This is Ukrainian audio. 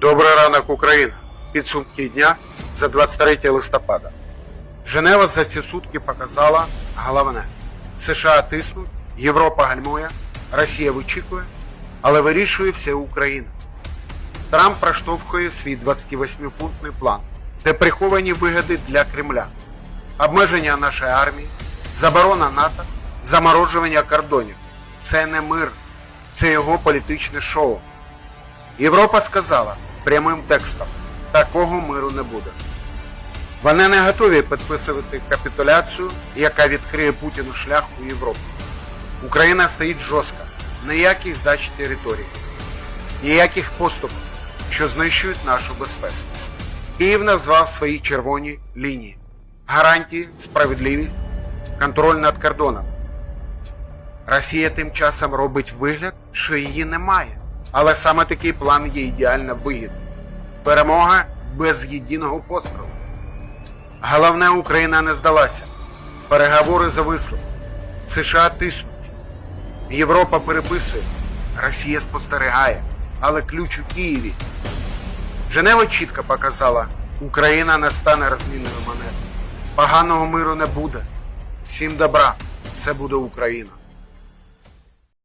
Добрий ранок, Україна. Підсумки дня за 23 листопада. Женева за ці сутки показала головне: США тиснуть, Європа гальмує, Росія вичікує, але вирішує все Україна. Трамп проштовхує свій 28-пунктний план, де приховані вигоди для Кремля, обмеження нашої армії, заборона НАТО, заморожування кордонів. Це не мир, це його політичне шоу. Європа сказала прямим текстом: такого миру не буде. Вони не готові підписувати капітуляцію, яка відкриє Путіну шлях у Європу. Україна стоїть жорстко, ніяких здач території, ніяких поступок, що знищують нашу безпеку. Київ назвав свої червоні лінії, гарантії, справедливість, контроль над кордоном. Росія тим часом робить вигляд, що її немає. Але саме такий план є ідеально вигідний. Перемога без єдиного пострілу. Головне, Україна не здалася. Переговори зависли. США тиснуть. Європа переписує. Росія спостерігає. Але ключ у Києві. Женева чітко показала, Україна не стане розмінною монетою. Поганого миру не буде. Всім добра, все буде Україна.